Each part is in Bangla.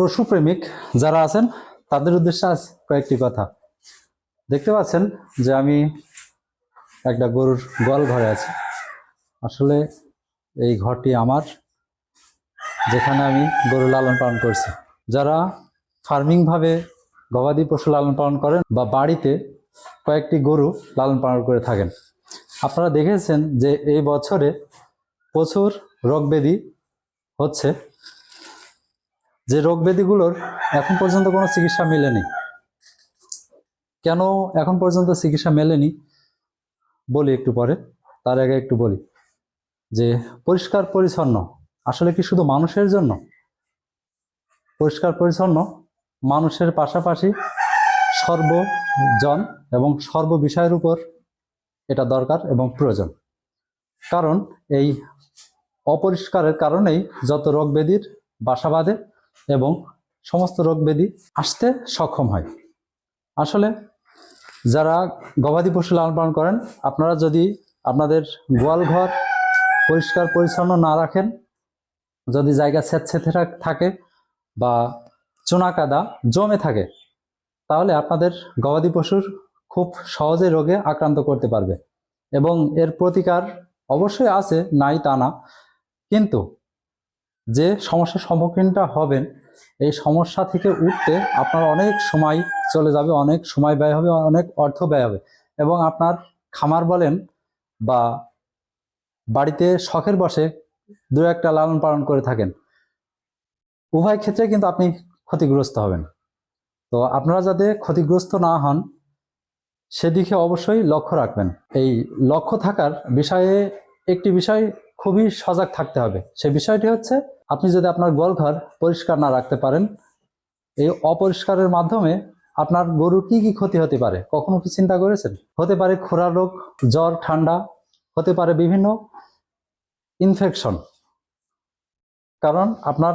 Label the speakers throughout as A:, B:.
A: পশুপ্রেমিক যারা আছেন, তাদের উদ্দেশ্যে আজ কয়েকটি কথা। দেখতে পাচ্ছেন যে আমি একটা গরুর গোয়াল ঘরে আছি। আসলে এই ঘরটি আমার, যেখানে আমি গরু লালন পালন করছি। যারা ফার্মিং ভাবে গবাদি পশু লালন পালন করেন বা বাড়িতে কয়েকটি গরু লালন পালন করে থাকেন, আপনারা দেখেছেন যে এই বছরে প্রচুর রোগ হচ্ছে। যে রোগ ব্যাধিগুলোর এখন পর্যন্ত কোনো চিকিৎসা মেলেনি। কেন এখন পর্যন্ত চিকিৎসা মেলেনি বলি একটু পরে, তার আগে একটু বলি যে পরিষ্কার পরিচ্ছন্ন, আসলে কি শুধু মানুষের জন্য? পরিষ্কার পরিচ্ছন্ন মানুষের পাশাপাশি সর্বজন এবং সর্ব বিষয়ের উপর এটা দরকার এবং প্রয়োজন। কারণ এই অপরিষ্কারের কারণেই যত রোগ ব্যাধির বাসা বাঁধে এবং সমস্ত রোগ ব্যাধি আসতে সক্ষম হয়। আসলে যারা গবাদি পশু লালন পালন করেন, আপনারা যদি আপনাদের গোয়াল ঘর পরিষ্কার পরিচ্ছন্ন না রাখেন, যদি জায়গা স্যাঁতস্যাঁতে থাক- থাকে বা চুনা কাদা জমে থাকে, তাহলে আপনাদের গবাদি পশুর খুব সহজে রোগে আক্রান্ত করতে পারবে। এবং এর প্রতিকার অবশ্যই আছে, নাই তা না। কিন্তু যে সমস্যার সম্মুখীনটা হবেন, এই সমস্যা থেকে উঠতে আপনার অনেক সময় চলে যাবে, অনেক সময় ব্যয় হবে, অনেক অর্থ ব্যয় হবে। এবং আপনার খামার বলেন বা বাড়িতে শখের বসে দু একটা লালন পালন করে থাকেন, উভয় ক্ষেত্রে কিন্তু আপনি ক্ষতিগ্রস্ত হবেন। তো আপনারা যাতে ক্ষতিগ্রস্ত না হন, সেদিকে অবশ্যই লক্ষ্য রাখবেন। এই লক্ষ্য থাকার বিষয়ে, একটি বিষয় খুবই সজাগ থাকতে হবে। সে বিষয়টি হচ্ছে, আপনি যদি আপনার গোয়ালঘর পরিষ্কার না রাখতে পারেন, এই অপরিষ্কারের মাধ্যমে আপনার গরুর কি কি ক্ষতি হতে পারে? কখনো কি চিন্তা করেছেন? হতে পারে খোরা রোগ, জ্বর, ঠান্ডা, হতে পারে বিভিন্ন ইনফেকশন কারণ আপনার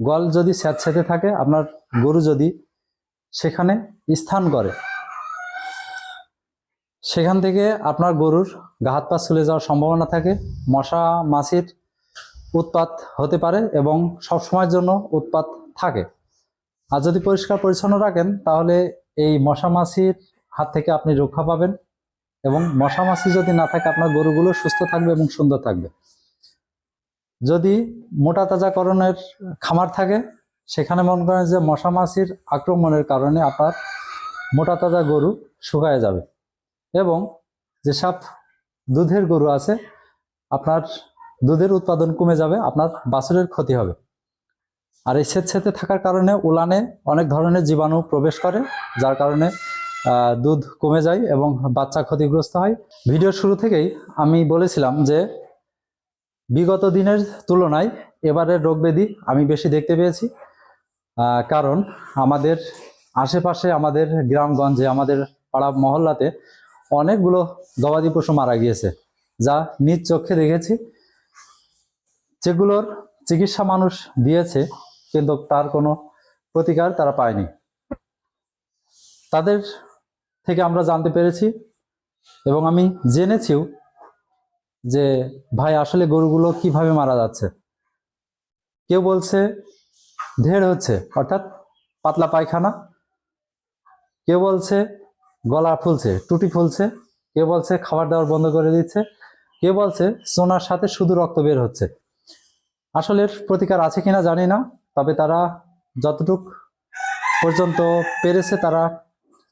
A: গোয়াল যদি স্যাঁতস্যাঁতে থাকে, আপনার গরু যদি সেখানে স্থান করে সেখান থেকে আপনার গরুর গা হাত পা চলে যাওয়ার সম্ভাবনা থাকে, মশা, মাছির উৎপাত হতে পারে এবং সব সময়ের জন্য উৎপাত থাকে। আর যদি পরিষ্কার পরিচ্ছন্ন রাখেন, তাহলে এই মশা, মাছির হাত থেকে আপনি রক্ষা পাবেন এবং মশা, মাছি যদি না থাকে, আপনার গরুগুলো সুস্থ থাকবে এবং সুন্দর থাকবে। যদি মোটা তাজাকরণের খামার থাকে, সেখানে মনে করেন যে মশা, মাছির আক্রমণের কারণে আপনার মোটা তাজা গরু শুকায় যাবে। এবং যেসব দুধের গরু আছে, আপনার দুধের উৎপাদন কমে যাবে, আপনার বাছুরের ক্ষতি হবে। আর এই স্বেচ্ছেতে থাকার কারণে উলানে অনেক ধরনের জীবাণু প্রবেশ করে, যার কারণে দুধ কমে যায় এবং বাচ্চা ক্ষতিগ্রস্ত হয়। ভিডিওর শুরু থেকেই আমি বলেছিলাম যে, বিগত দিনের তুলনায় এবারের রোগ ব্যাধি আমি বেশি দেখতে পেয়েছি কারণ আমাদের আশেপাশে, আমাদের গ্রামগঞ্জে, আমাদের পাড়া মহল্লাতে অনেকগুলো গবাদি পশু মারা গিয়েছে, যা নিজ চোখে দেখেছি। যেগুলোর চিকিৎসা মানুষ দিয়েছে, কিন্তু তার কোনো প্রতিকার তারা পায়নি। তাদের থেকে আমরা জানতে পেরেছি এবং আমি জেনেছিও যে ভাই, আসলে গরুগুলো কীভাবে মারা যাচ্ছে। কেউ বলছে ঢের হচ্ছে, অর্থাৎ পাতলা পায়খানা। কেউ বলছে গলা ফুলছে, টুটি ফুলছে, কেউ বলছে খাবার দাবার বন্ধ করে দিচ্ছে, কেউ বলছে সোনার সাথে শুধু রক্ত বের হচ্ছে। আসলে প্রতিকার আছে কিনা জানি না, তবে তারা যতটুক পর্যন্ত পেরেছে তারা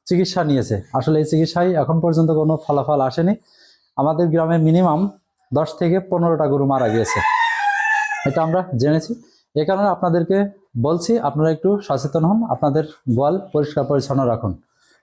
A: চিকিৎসা নিয়েছে। আসলে এই চিকিৎসায় এখন পর্যন্ত কোনো ফলাফল আসেনি। আমাদের গ্রামে মিনিমাম দশ থেকে পনেরোটা গরু মারা গিয়েছে। এটা আমরা জেনেছি। এ কারণে আপনাদেরকে বলছি, আপনারা একটু সচেতন হন, আপনাদের গোয়াল পরিষ্কার পরিচ্ছন্ন রাখুন।